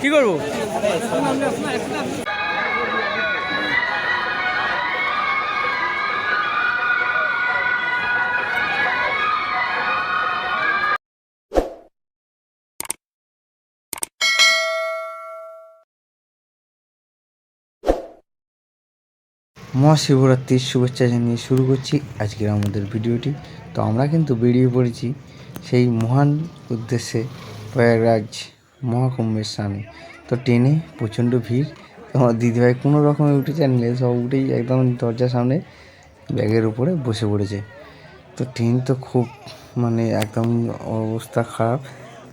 কি করব? মহাশিবরাত্রির শুভেচ্ছা জানিয়ে শুরু করছি আজকের আমাদের ভিডিওটি। তো আমরা কিন্তু বেরিয়ে পড়েছি সেই মহান উদ্দেশ্যে প্রয়াগরাজ মহাকুম্ভের স্নানে তো ট্রেনে প্রচণ্ড ভিড়। তো আমার দিদিভাই কোনো রকমে উঠেছে আর সব উঠেই একদম দরজার সামনে ব্যাগের উপরে বসে পড়েছে। তো ট্রেন তো খুব মানে একদম অবস্থা খারাপ।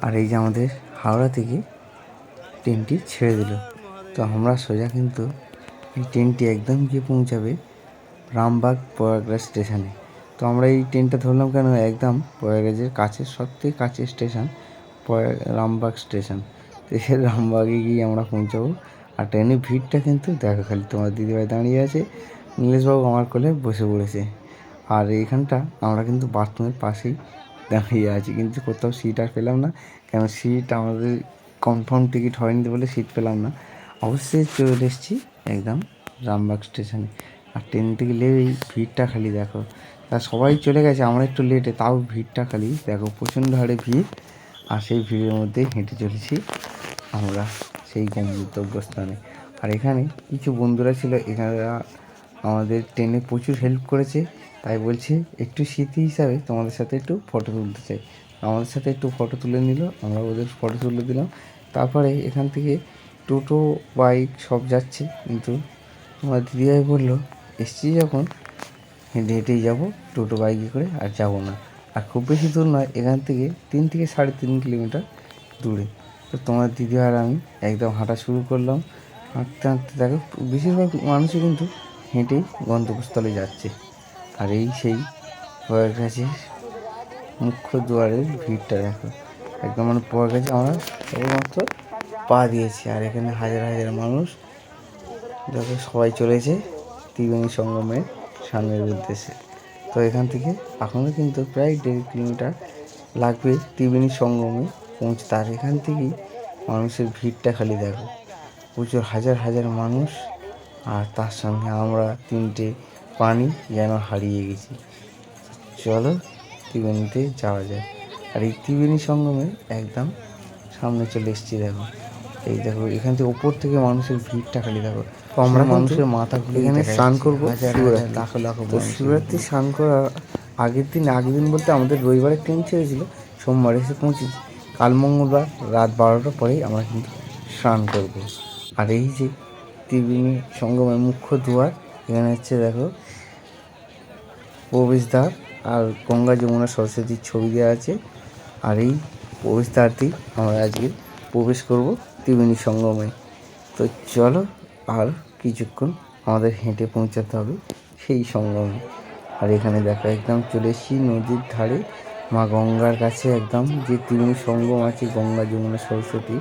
আর এই যে আমাদের হাওড়া থেকে ট্রেনটি ছেড়ে দিল। তো আমরা সোজা কিন্তু এই ট্রেনটি একদম গিয়ে পৌঁছাবে রামবাগ প্রয়াগরাজ স্টেশনে। তো আমরা এই ট্রেনটা ধরলাম কেন? একদম প্রয়াগরাজের কাছে সবথেকে কাছে স্টেশন। রামবাগ স্টেশন। তো সেই রামবাগে গিয়ে আমরা পৌঁছাবো। আর ট্রেনের ভিড়টা কিন্তু দেখো খালি তোমার দিদিভাই দাঁড়িয়ে আছে, নীলেশবাবু আমার কোলে বসে পড়েছে। আর এইখানটা আমরা কিন্তু বাথরুমের পাশেই দাঁড়িয়ে আছি। কিন্তু কোথাও সিট আর পেলাম না, কেন সিট আমাদের কনফার্ম টিকিট হয়নি বলে সিট পেলাম না। অবশ্যই চলে এসেছি একদম রামবাগ স্টেশনে। আর ট্রেন থেকে লেগেই ভিড়টা খালি দেখো। তা সবাই চলে গেছে, আমরা একটু লেটে তাও ভিড়টা খালি দেখো, প্রচণ্ড হারে ভিড়। আর সেই ভিড়ের মধ্যে হেঁটে চলেছি আমরা সেই গন্তব্যস্থানে আর এখানে কিছু বন্ধুরা ছিল এখানে আমাদের ট্রেনে প্রচুর হেল্প করেছে। তাই বলছে, একটু স্মৃতি হিসাবে তোমাদের সাথে একটু ফটো তুলতে চাই। আমাদের সাথে একটু ফটো তুলে নিল, আমরা ওদের ফটো তুলে দিলাম। তারপরে এখান থেকে টোটো বাইক সব যাচ্ছে, কিন্তু আমার দিদিভাই বলল, এসছি যখন, হেঁটে হেঁটেই যাব, টোটো বাইকে করে আর যাব না। আর খুব বেশি দূর নয়, এখান থেকে তিন থেকে সাড়ে তিন কিলোমিটার দূরে। তো তোমার দিদি আর আমি একদম হাঁটা শুরু করলাম। হাঁটতে হাঁটতে দেখো, বেশিরভাগ মানুষই কিন্তু হেঁটেই গন্তব্যস্থলে যাচ্ছে। আর এই সেই প্রয়াগ গাছের মুখ্য দুয়ারের ভিড়টা দেখো। একদম মানে প্রয়াগ গাছে আমরা কেবলমাত্র পা দিয়েছি, আর এখানে হাজার হাজার মানুষ। দেখো, সবাই চলেছে ত্রিবেণী সঙ্গমের সামনের উদ্দেশ্যে। তো এখান থেকে এখনও কিন্তু প্রায় দেড় কিলোমিটার লাগবে ত্রিবেণী সঙ্গমে পৌঁছতে। আর এখান থেকেই মানুষের ভিড়টা খালি দেখো। প্রচুর হাজার হাজার মানুষ আর তার সঙ্গে আমরা তিনটে পানি যেন হারিয়ে গেছি। চলো ত্রিবেণীতে যাওয়া যায় আর এই ত্রিবেণী সঙ্গমের একদম সামনে চলে এসেছি দেখো। এই দেখো, এখান থেকে ওপর থেকে মানুষের ভিড়টা খালি দেখো। আমরা মানুষের মাথা এখানে স্নান করব। তো শিবরাত্রি স্নান করার আগের দিন আগের দিন বলতে আমাদের রবিবারে ট্রেন ছেড়েছিল সোমবার এসে পৌঁছেছি। কাল মঙ্গলবার রাত বারোটার পরেই আমরা কিন্তু স্নান করব। আর এই যে ত্রিবেণী সঙ্গমের মুখ্য দুয়ার এখানে হচ্ছে দেখো প্রবেশদ্বার আর গঙ্গা যমুনা সরস্বতীর ছবি দেওয়া আছে। আর এই প্রবেশদ্বারটি আমরা আজকে প্রবেশ করব ত্রিবেণী সঙ্গমে। তো চলো আর কিছুক্ষণ আমাদের হেঁটে পৌঁছাতে হবে। সেই সঙ্গমে। আর এখানে দেখো একদম চলে এসেছি নদীর ধারে। মা গঙ্গার কাছে একদম যে ত্রিবেণী সঙ্গম আছে, গঙ্গা, যমুনা, সরস্বতী।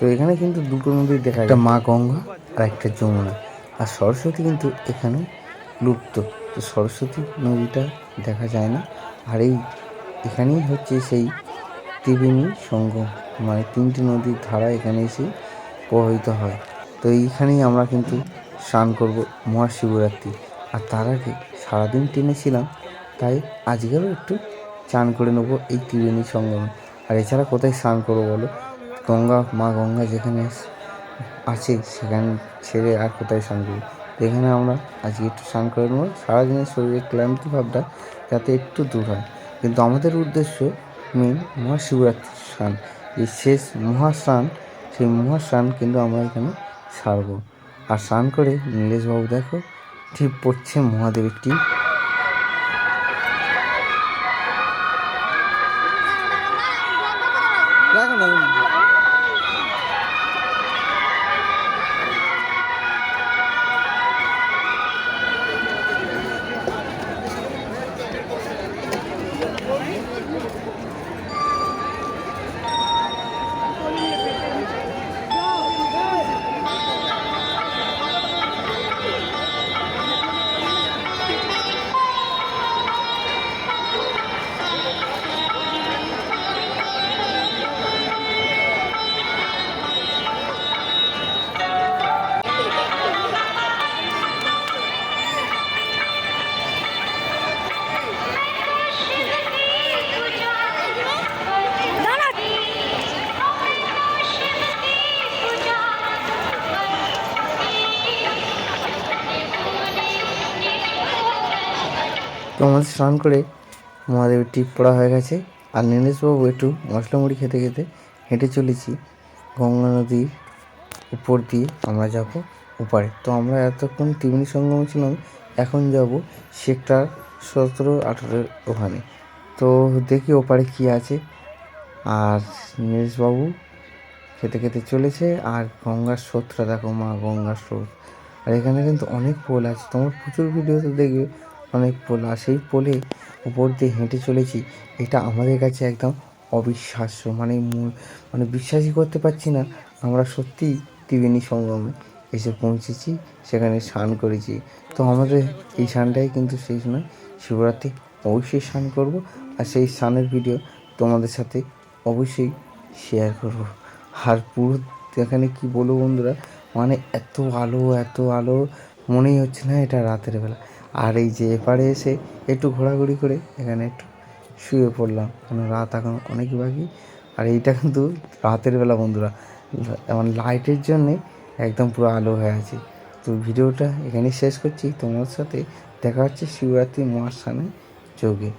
তো এখানে কিন্তু দুটো নদী দেখা একটা মা গঙ্গা আর একটা যমুনা। আর সরস্বতী কিন্তু এখানে লুপ্ত। তো সরস্বতী নদীটা দেখা যায় না। আর এই এখানেই হচ্ছে সেই ত্রিবেণী সঙ্গম। মানে তিনটি নদীর ধারা এখানে এসে প্রবাহিত হয়। তো এইখানেই আমরা কিন্তু স্নান করব মহাশিবরাত্রি। আর তার আগে সারাদিন ট্রেনে ছিলাম, তাই আজকেরও একটু চান করে নেব এই ত্রিবেণী সঙ্গমে। আর এছাড়া কোথায় স্নান করব বলো? গঙ্গা, মা গঙ্গা যেখানে আছে সেখানে ছেড়ে আর কোথায় স্নান করব? এখানে আমরা আজকে একটু স্নান করে নেব। সারাদিনের শরীরের ক্লান্তি ভাবটা যাতে একটু দূর হয়। কিন্তু আমাদের উদ্দেশ্য মেন মহাশিবরাত্রির স্নান। এই শেষ মহাস্নান, সেই মহাস্নান কিন্তু আমরা এখানে সারবো আর স্নান করে নীলেশবাবু দেখো ঠিক পড়ছে মহাদেবের একটি দেখো না আমাদের স্নান করে মহাদেবের টিপ পড়া হয়ে গেছে। আর নীলেশবাবু একটু মশলা মুড়ি খেতে খেতে হেঁটে চলেছি গঙ্গা নদীর উপর দিয়ে আমরা যাব ওপারে। তো আমরা এতক্ষণ ত্রিবেণী সঙ্গমে ছিলাম, এখন যাব সেক্টর সতেরো আঠেরোর ওখানে। তো দেখি ওপারে কী আছে। আর নীলেশবাবু খেতে খেতে চলেছে, আর গঙ্গার স্রোতটা দেখো মা, গঙ্গার স্রোত। আর এখানে কিন্তু অনেক পোল আছে, তোমার প্রচুর ভিডিওতে দেখবে অনেক পোল, আর সেই পোলে উপর দিয়ে হেঁটে চলেছি। এটা আমাদের কাছে একদম অবিশ্বাস্য। মানে মানে বিশ্বাসই করতে পারছি না আমরা সত্যিই ত্রিবেণী সঙ্গমে এসে পৌঁছেছি, সেখানে স্নান করেছি। তো আমাদের এই স্নানটাই কিন্তু শেষ নয় শিবরাত্রি অবশ্যই স্নান করব, আর সেই স্নানের ভিডিও তোমাদের সাথে অবশ্যই শেয়ার করব। আর পুরো এখানে কি বলব বন্ধুরা মানে এত আলো এত আলো, মনেই হচ্ছে না এটা রাতের বেলা। আর এই যে এপারে এসে একটু ঘোরাঘুরি করে এখানে একটু শুয়ে পড়লাম। কারণ রাত এখন অনেক বাকি। আর এইটা কিন্তু রাতের বেলা বন্ধুরা এমন লাইটের জন্যে একদম পুরো আলো হয়ে আছে। তো ভিডিওটা এখানেই শেষ করছি। তোমার সাথে দেখা হচ্ছে শিবরাত্রি মহাস্থানে যোগে।